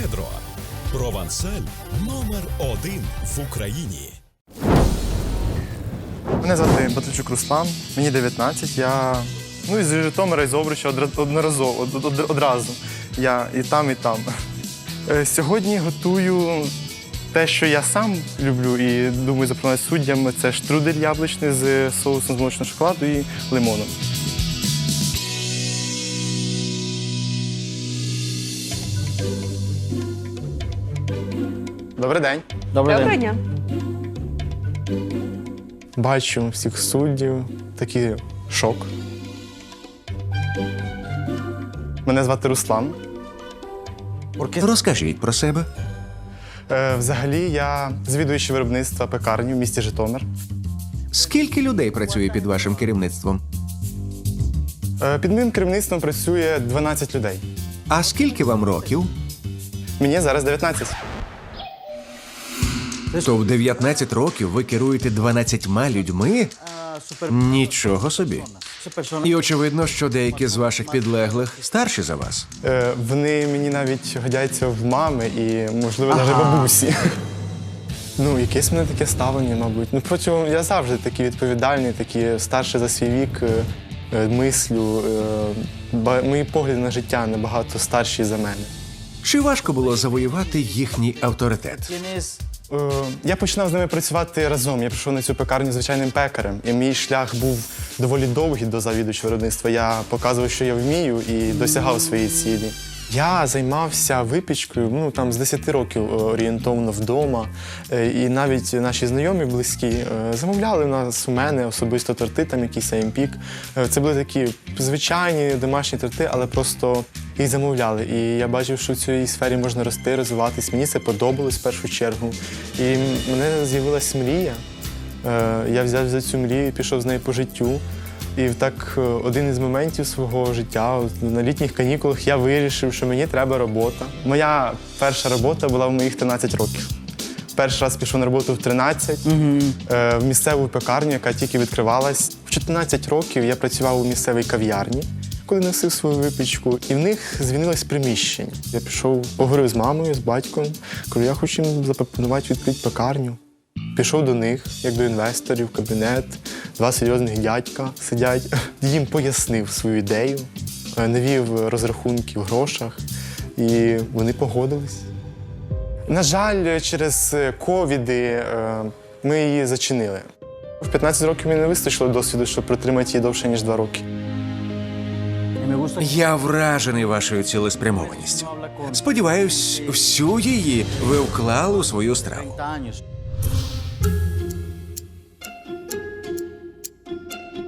Щедро. Провансаль номер один в Україні. Мене звати Батальчук Руслан, мені 19. Я ну, із Житомира, із Овруча одра- одноразово, од- од- одразу. Я і там, і там. Е, Сьогодні готую те, що я сам люблю і думаю запропонувати суддям. Це штрудель яблучний з соусом з молочного шоколаду і лимоном. Добрий день. Добрий Доброго день. дня. Бачу всіх суддів, такий шок. Мене звати Руслан. Розкажіть про себе. Е, взагалі, я звідуючий виробництва пекарні в місті Житомир. Скільки людей працює під вашим керівництвом? Е, під моїм керівництвом працює 12 людей. А скільки вам років? Мені зараз 19. То в 19 років ви керуєте 12 людьми? Нічого собі. І очевидно, що деякі з ваших підлеглих старші за вас. Е, вони мені навіть годяться в мами і, можливо, навіть бабусі. Ну, якесь в мене таке ставлення, мабуть. Ну, протягом я завжди такий відповідальний, такий старший за свій вік, е, е, мислю. е, мої погляди на життя набагато старші за мене. Чи важко було завоювати їхній авторитет? Е, Я починав з ними працювати разом. Я прийшов на цю пекарню звичайним пекарем. І мій шлях був доволі довгий до завідувача виробництва. Я показував, що я вмію, і досягав своєї цілі. Я займався випічкою ну там з 10 років е, орієнтовно вдома. Е, І навіть наші знайомі близькі замовляли нас у мене особисто торти, там якийсь аймпік. Е, Це були такі звичайні домашні торти, але просто їх замовляли. І я бачив, що в цій сфері можна рости, розвиватись. Мені це подобалось в першу чергу. І м- мене з'явилась мрія. Е, Я взяв за цю мрію і пішов з нею по життю. І так е, один із моментів свого життя на літніх канікулах я вирішив, що мені треба робота. Моя перша робота була в моїх 13 років. Перший раз пішов на роботу в 13 е, в місцеву пекарню, яка тільки відкривалась. В 14 років я працював у місцевій кав'ярні, коли носив свою випічку, і в них звільнилось приміщення. Я пішов, поговорив з мамою, з батьком. Кажу, я хочу їм запропонувати відкрити пекарню. Пішов до них, як до інвесторів, кабінет. Два серйозних дядька сидять. Їм пояснив свою ідею, е, навів розрахунки в грошах, і вони погодились. На жаль, через е, ковіди е, ми її зачинили. В 15 років мені не вистачило досвіду, щоб протримати її довше, ніж 2 роки. Я вражений вашою цілеспрямованістю. Сподіваюсь, всю її ви вклали у свою страву.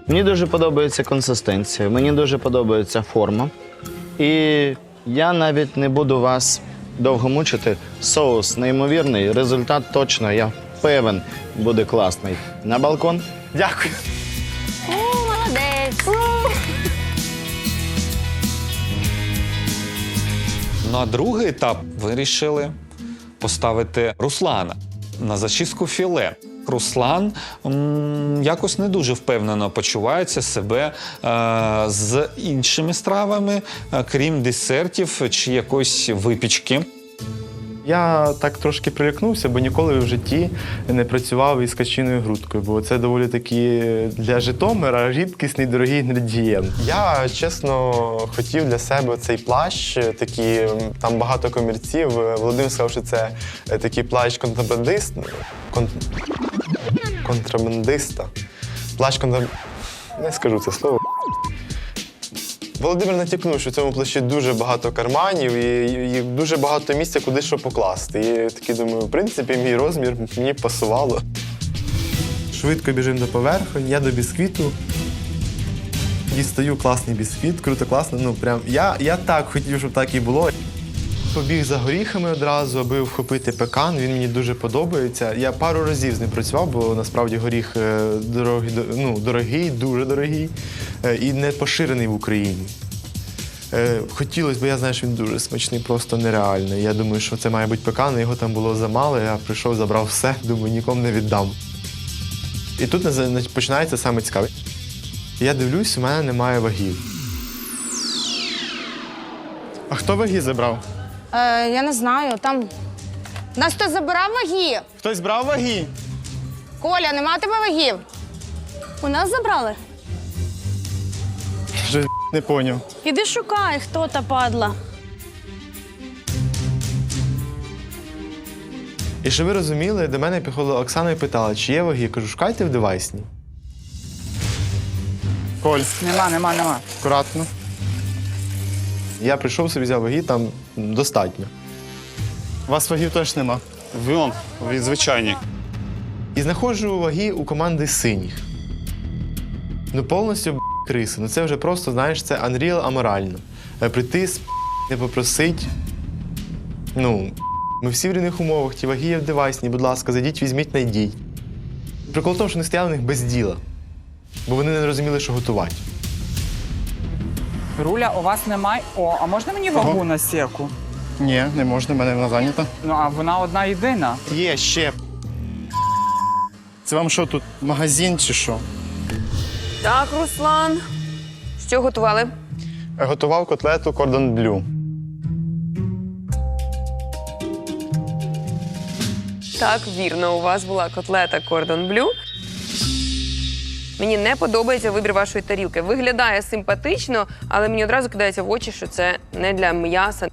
Мені дуже подобається консистенція, мені дуже подобається форма. І я навіть не буду вас довго мучити. Соус неймовірний, результат точно, я певен, буде класний. На балкон. Дякую. О, молодець. На другий етап вирішили поставити Руслана на зачистку філе. Руслан м, якось не дуже впевнено почувається себе е, з іншими стравами, е, крім десертів чи якоїсь випічки. Я так трошки прилякнувся, бо ніколи в житті не працював із качиною грудкою, бо це доволі таки для Житомира рідкісний дорогий інгредієнт. Я чесно хотів для себе цей плащ, такий, м, там багато комірців. Володимир сказав, що це е, такий плащ контрабандист. Кон... Контрабандиста. Плащ контрабандиста. Не скажу це слово. Володимир натякнув, що в цьому плащі дуже багато карманів і, і дуже багато місця, куди що покласти. І я такий думаю, в принципі, мій розмір мені пасувало. Швидко біжимо до поверхонь, я до бісквіту. Дістаю класний бісквіт, круто, класно. Ну прям я, я так хотів, щоб так і було. Побіг за горіхами одразу, аби вхопити пекан. Він мені дуже подобається. Я пару разів з ним працював, бо насправді горіх е, дорогий, ну, дорогий, дуже дорогий е, і не поширений в Україні. Е, Хотілося б, я знаю, що він дуже смачний, просто нереальний. Я думаю, що це має бути пекан, його там було замало. Я прийшов, забрав все, думаю, нікому не віддам. І тут починається саме цікаве. Я дивлюсь, у мене немає вагів. А хто ваги забрав? Е, я не знаю, там. Нас хтось забирав ваги? Хтось брав ваги? Коля, нема у тебе вагів? У нас забрали. Вже не поняв. Іди шукай, хто та падла. І щоб ви розуміли, до мене підходила Оксана і питала, чи є ваги. Я кажу, шукайте в девайсні. Коль, Нема, нема, нема. акуратно. Я прийшов собі взяв ваги, там достатньо. У вас вагів теж нема. Вон, він звичайні. І знаходжу ваги у команди синіх. Ну, повністю б, криси. Ну це вже просто, знаєш, це Unreal аморально. Е, Прийти, сп- не попросить. Ну, ми всі в рівних умовах, ті ваги є в девайсні, будь ласка, зайдіть, візьміть, найдіть. Прикол в тому, що не стояли в них без діла, бо вони не розуміли, що готувати. Руля, у вас немає. О, а можна мені вагу на сіку? Ні, не можна, мене вона зайнята. Ну, а вона одна єдина. Є ще. Це вам що тут, магазин чи що? Так, Руслан. Що готували? Готував котлету кордон блю. Так, вірно, у вас була котлета Кордон Блю. Мені не подобається вибір вашої тарілки. Виглядає симпатично, але мені одразу кидається в очі, що це не для м'яса.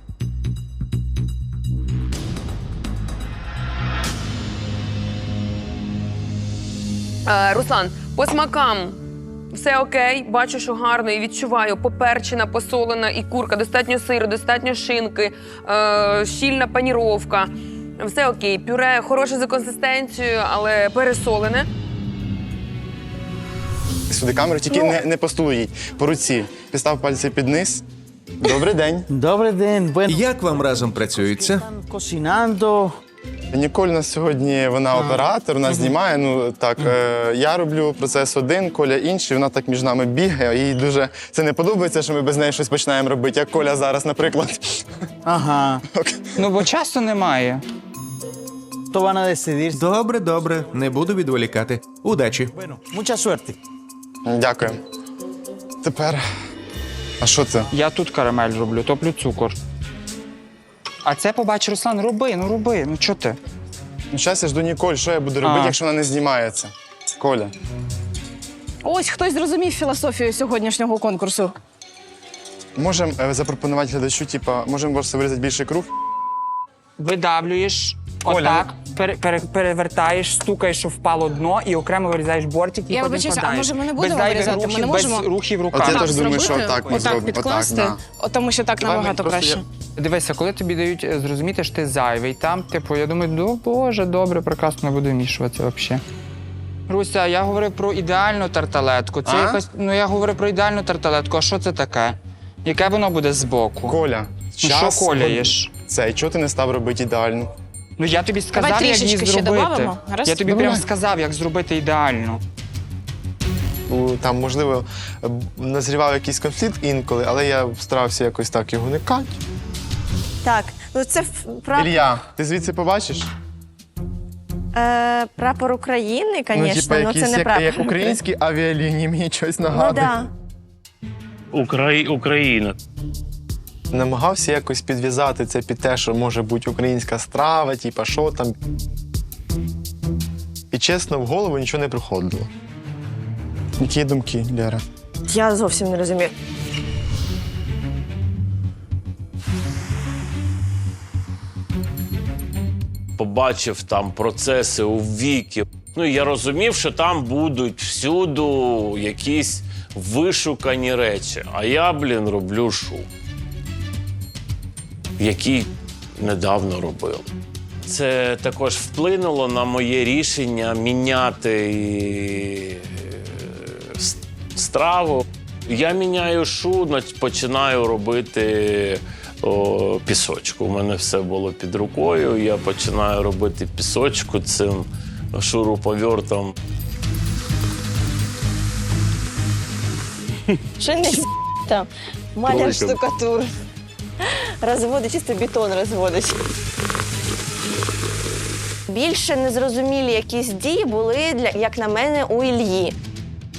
Е, Руслан, по смакам все окей, бачу, що гарно і відчуваю. Поперчена, посолена і курка, достатньо сиру, достатньо шинки, е, щільна паніровка. Все окей, пюре хороше за консистенцією, але пересолене. Сюди камеру, тільки не, не по столу їдь, по руці. Підстав пальці під низ. Добрий день. Добрий день, bueno, Як вам разом працюється? cocinando. Ніколь у нас сьогодні вона оператор, вона знімає. Ну так, е, я роблю процес один, Коля інший. Вона так між нами бігає. Їй дуже це не подобається, що ми без неї щось починаємо робити. Як Коля зараз, наприклад. Ага. Ну, бо часу немає. Van a decidir. Добре, добре, не буду відволікати. Удачі. Mucha suerte. Дякую. Тепер. А що це? Я тут карамель роблю, топлю цукор. А це побач, Руслан, роби, ну роби. Ну чого ти? Ну, зараз я жду Ніколь, що я буду робити, А. якщо вона не знімається. Коля. Ось хтось зрозумів філософію сьогоднішнього конкурсу. Можемо е, запропонувати глядачу, типа, можемо просто вирізати більший круг. Видавлюєш, отак, пере, пере, перевертаєш, стукаєш, що впало дно, і окремо вирізаєш бортик і Я потім вибачаюся, а вкладаєш. може ми не будемо зайвих вирізати? Ми рухів, не можемо- без рухів От руками. я теж думаю, що зробити? отак ми отак зробимо. підкласти, Отак, О, тому що так набагато просто краще. Дивися, коли тобі дають е, зрозуміти, що ти зайвий, там, типу, я думаю, ну боже, добре, прекрасно, не буду вмішуватися взагалі. Руся, я говорив про ідеальну тарталетку. Це А? якось, ну я говорив про ідеальну тарталетку, а що це таке? Яке воно буде збоку? Коля, Ну, час. що коляєш? Цей, чого ти не став робити ідеально? Ну я тобі сказав, Давай як її трішечки ще зробити. добавимо. Гаразд? Я тобі Давай. прям сказав, як зробити ідеально. У- Там, можливо, б- назрівав якийсь конфлікт інколи, але я старався якось так його уникати. Так, ну це прапор, Ілля, ти звідси побачиш? е, прапор України, звісно, ну, типа, це не як, прапор. як українські авіалінії, мені щось Ну нагадує. да. Украї... Україна. Намагався якось підв'язати це під те, що може бути українська страва, типа що там. І чесно, в голову нічого не приходило. Які думки, Лера? Я зовсім не розумію. Побачив там процеси у віки. Ну я розумів, що там будуть всюду якісь вишукані речі. А я, блін, роблю шоу, який недавно робили. Це також вплинуло на моє рішення міняти е, страву. Я міняю шу, починаю робити о, пісочку. У мене все було під рукою. Я починаю робити пісочку цим шуруповертом. Що не там? Маляр штукатур. Розводить, чисто бетон розводить. Більше незрозумілі якісь дії були, для, як на мене, у Ільї.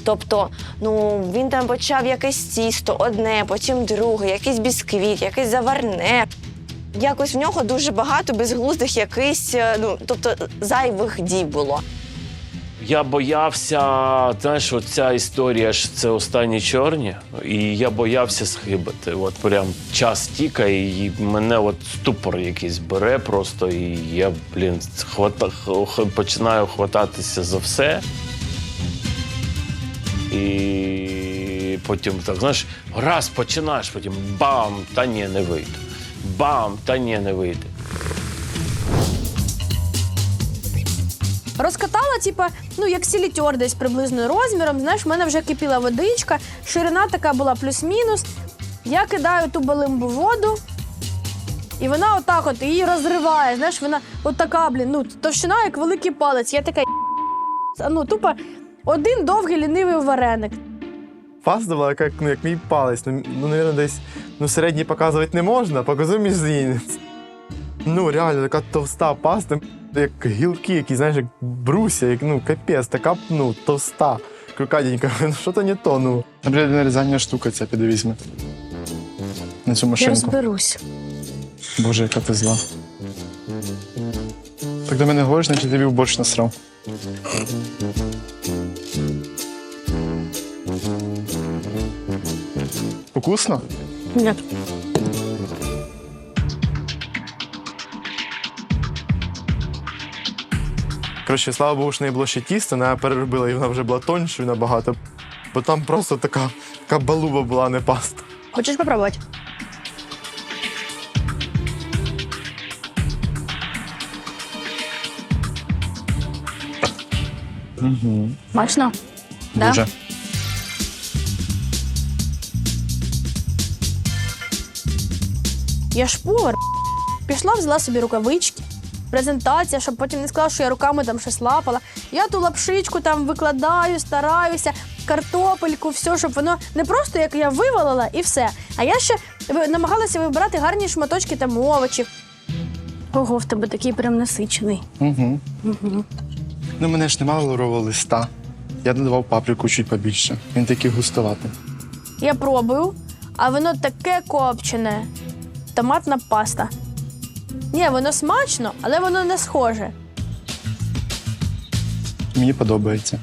Тобто, ну він там почав якесь тісто, одне, потім друге, якийсь бісквіт, якесь заварне. якось в нього дуже багато безглуздих якихось, е, ну тобто зайвих дій було. Я боявся, знаєш, оця історія ж це останні чорні, і я боявся схибити. От прям час тікає, і мене от ступор якийсь бере просто, і я, блін, хвата, починаю хвататися за все. І потім так, знаєш, раз починаєш, потім бам, та ні, не вийде. Бам, та ні, не вийде. Розкатала, типа, ну як сілітьор десь приблизно розміром. Знаєш, в мене вже кипіла водичка, ширина така була плюс-мінус. Я кидаю ту балимбу воду, і вона отак от її розриває. Знаєш, вона от така, блін, ну, товщина, як великий палець. Я така, ну, тупо один довгий лінивий вареник. Паста була як, ну, як мій палець. Ну, ну, мабуть, десь ну, середній показувати не можна, показую мізинець. Ну, реально, така товста паста, як гілки, які, знаєш, як бруся, як ну, капець, така ну, товста. Крукаденька, ну що то не то, ну. Наприклад, нарізання штука ця піде візьме. На цю Я машинку. розберусь. Боже, яка ти зла. Так до мене говориш, значить тобі в борщ насрав. Вкусно? Ні. Коротше, слава Богу, що не було ще тіста, вона переробила, і вона вже була тоншою набагато. Бо там просто така, така балуба була, а не паста. Хочеш попробувати? Угу. Смачно? Да? Дуже. Я ж повар. Пішла, взяла собі рукавички, презентація, щоб потім не сказала, що я руками там щось лапала. Я ту лапшичку там викладаю, стараюся, картопельку, все, щоб воно не просто як я вивалила і все. А я ще намагалася вибирати гарні шматочки там овочів. Ого, в тебе такий прям насичений. Угу. Ну, мене ж немає лаврового листа. Я додавав паприку чуть побільше. Він такий густоватий. Я пробую, а воно таке копчене. Томатна паста. Ні, воно смачно, але воно не схоже. Мені подобається.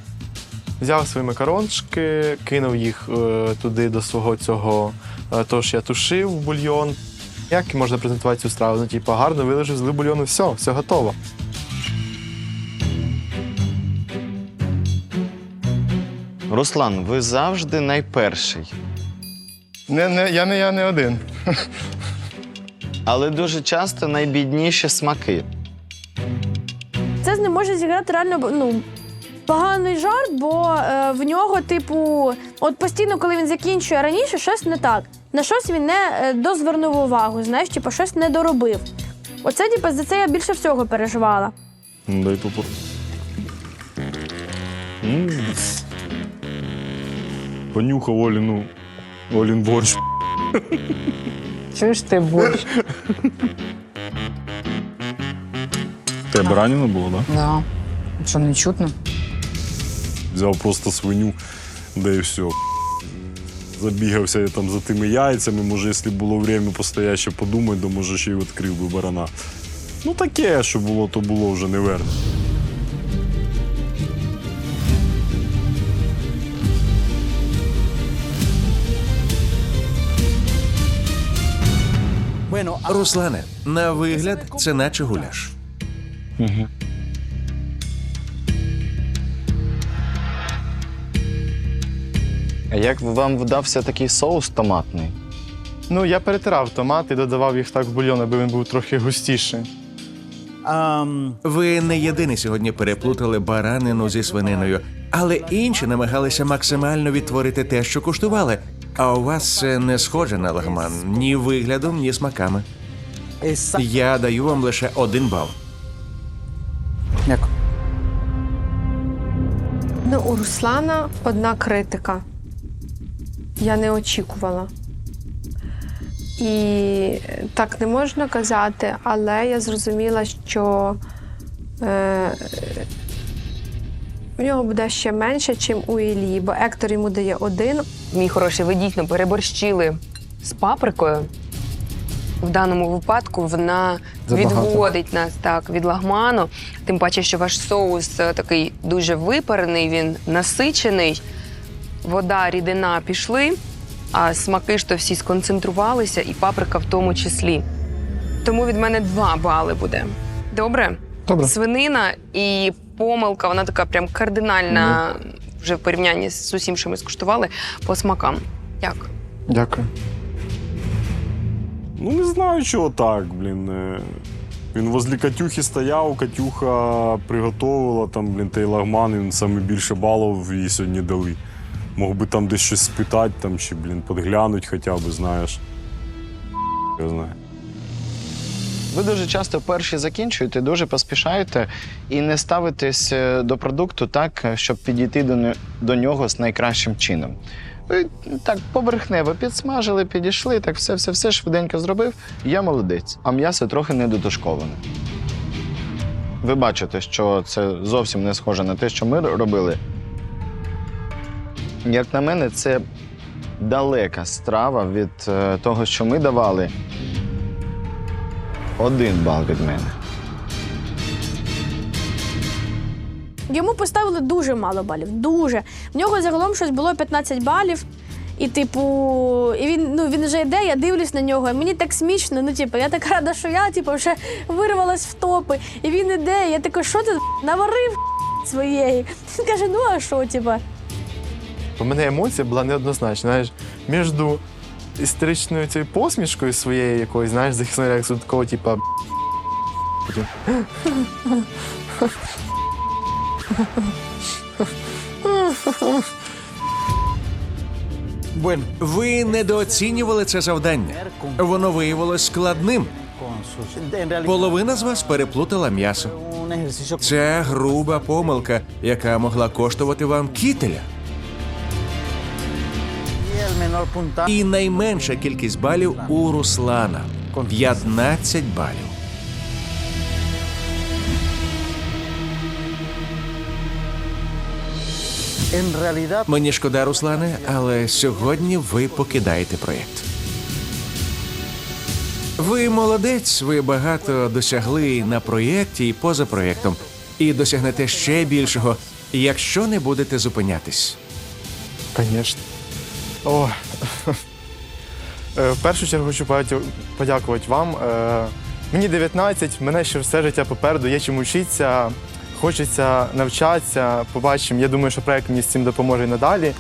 Взяв свої макарончики, кинув їх е, туди до свого цього, е, того, що я тушив в бульйон. Як можна презентувати цю страву? Ну, типу, гарно виложив, злив бульйон і все, все готово. Руслан, ви завжди найперший. Не, не, я, не, я не один. Але дуже часто найбідніші смаки. Це з ним може зіграти реально ну, поганий жарт, бо е, в нього, типу, от постійно, коли він закінчує раніше, щось не так. На щось він не е, дозвернув увагу, знаєш, типу, щось не доробив. Оце, типу, за це я більше всього переживала. Дай попо. Понюхав Оліну. Олін борщ. Чуєш ти борщ? Тебе ранено було, так? Да? Да. Що не чутно? Взяв просто свиню, да і все. Забігався я там за тими яйцями. Може, якщо було время постояще подумати, то може ще й відкрив би барана. Ну таке, що було, то було вже не верне. Руслане, на вигляд, це наче гуляш. А як вам вдався такий соус томатний? Ну, я перетирав томат і додавав їх так в бульйон, аби він був трохи густіший. ам, Ви не єдині сьогодні переплутали баранину зі свининою, але інші намагалися максимально відтворити те, що куштували. А у вас це не схоже на лагман ні виглядом, ні смаками. Я даю вам лише один бал. Як? Ну, у Руслана одна критика. Я не очікувала. І так не можна казати, але я зрозуміла, що е, в нього буде ще менше, ніж у Іллі, бо Ектор йому дає один. Мій хороший, ви дійсно переборщили з паприкою. в даному випадку вона Забагато. відводить нас так від лагману. Тим паче, що ваш соус е, такий дуже випарений, він насичений. Вода, рідина пішли, а смаки ж то всі сконцентрувалися, і паприка в тому числі. Тому від мене два бали буде. Добре? Добре. Свинина і помилка, вона така прям кардинальна вже в порівнянні з усім, що ми скуштували, по смакам. Дякую. Дякую. Ну, не знаю, чого так, блін. Е, Він возле Катюхи стояв, Катюха приготувала там, блін, той лагман, він саме більше балів їй сьогодні дали. Мог би там десь щось спитати, там, чи, блін, подглянуть хоча б, знаєш. Я знаю. Ви дуже часто перші закінчуєте, дуже поспішаєте і не ставитесь е, до продукту так, е, щоб підійти до, до нього з найкращим чином. Ви так поверхнево підсмажили, підійшли, так все, все, все швиденько зробив. Я молодець, а м'ясо трохи недотушковане. Ви бачите, що це зовсім не схоже на те, що ми робили. Як на мене, це далека страва від е, того, що ми давали. Один бал від мене. Йому поставили дуже мало балів. Дуже. В нього загалом щось було 15 балів. І, типу, і він, ну, він вже йде, я дивлюсь на нього, і мені так смішно. Ну, типу, я така рада, що я типу, вже вирвалась в топи. І він іде, я така, що ти наварив своєї? Він каже, ну а що, типу? У мене емоція була неоднозначна. Знаєш, між істеричною цією посмішкою своєю якоюсь, знаєш, захисною реакцією такого, типа. потім, Bueno, Ви недооцінювали це завдання. Воно виявилось складним. Половина з вас переплутала м'ясо. Це груба помилка, яка могла коштувати вам кітеля. І найменша кількість балів у Руслана 15 балів. Мені шкода, Руслане, але сьогодні ви покидаєте проєкт. Ви молодець, ви багато досягли на проєкті і поза проєктом, і досягнете ще більшого, якщо не будете зупинятись. Звісно. О. Е, В першу чергу хочу подякувати вам. Е, Мені 19, мене ще все життя попереду, є чим вчитися, хочеться навчатися. Побачимо. Я думаю, що проект мені з цим допоможе і надалі.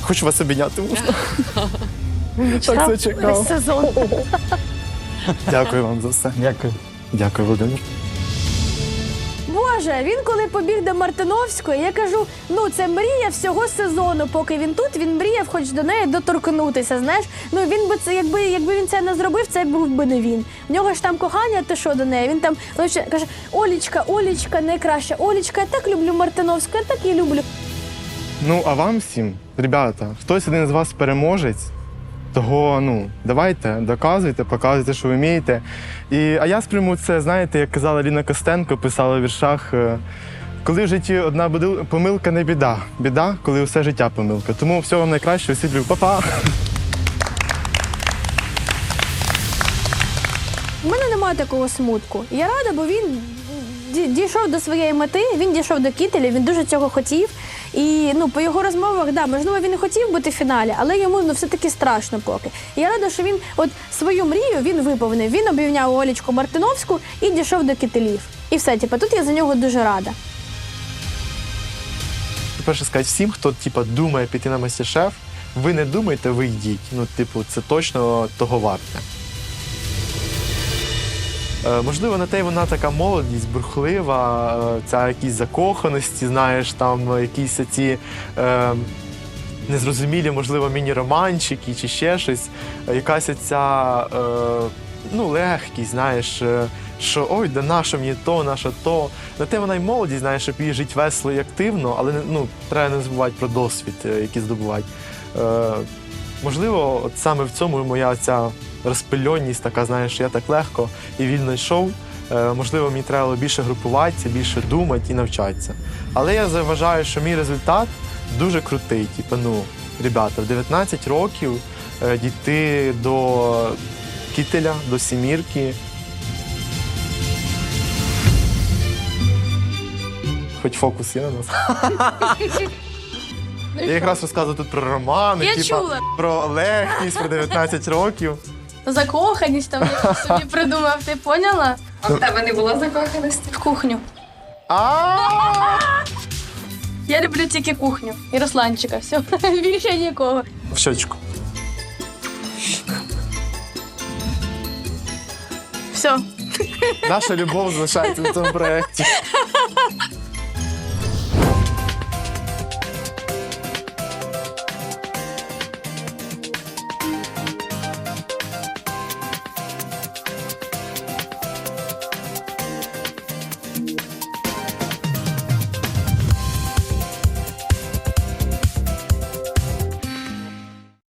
Хочу вас обійняти. можна? Так це чекав. сезон. Дякую вам за все. Дякую. Дякую, Володимир. Боже, він коли побіг до Мартиновської, я кажу: ну це мрія всього сезону. Поки він тут, він мріяв хоч до неї доторкнутися. Знаєш, ну він би це, якби якби він це не зробив, це був би не він. В нього ж там кохання, ти що до неї? Він там ще каже: Олічка, Олічка, найкраща. Олічка, я так люблю Мартиновську, я так її люблю. Ну, а вам всім, ребята, хтось один з вас переможець. Того, ну, давайте, доказуйте, показуйте, що ви вмієте. І, а я сприйму це, знаєте, як казала Ліна Костенко, писала в віршах. е, Коли в житті одна помилка не біда. Біда, коли усе життя помилка. Тому всього вам найкращого, всіх люблю. Па-па! У мене немає такого смутку. Я рада, бо він дійшов до своєї мети, він дійшов до кітеля, він дуже цього хотів. І ну, по його розмовах, да, можливо, він і хотів бути в фіналі, але йому ну, все-таки страшно поки. І я рада, що він от свою мрію він виповнив. Він обійняв Олічку Мартиновську і дійшов до кітелів. І все, типу, тут я за нього дуже рада. По-перше, сказати всім, хто типа, думає піти на мастер-шеф, ви не думайте, ви йдіть. Ну, типу, це точно того варте. Е, можливо, на те вона така молодість, бурхлива, е, ця якісь закоханості, знаєш, там е, якісь ці е, незрозумілі, можливо, міні-романчики чи ще щось. Якась ця е, ну, легкість, знаєш, що ой, да на що мені то, на що то. На те вона й молодість, знаєш, щоб її жити весело і активно, але ну, треба не забувати про досвід, який здобувати. Е, можливо, от саме в цьому моя ця розпильонність, така, знаєш, що я так легко і вільно йшов. Е, можливо, мені треба було більше групуватися, більше думати і навчатися. Але я заважаю, що мій результат дуже крутий. Типу, ну, ребята, в 19 років е, дійти до кітеля до сімірки. Хоч фокус є на нас. Я якраз розказую тут про романи, чула. про легкість, про 19 років. Закоханість там якусь собі придумав, ти поняла? А в тебе не була закоханості? В кухню. А Я люблю тільки кухню і Русланчика. Все, більше нікого. В щочку. Все. Наша любов залишається в цьому проєкті.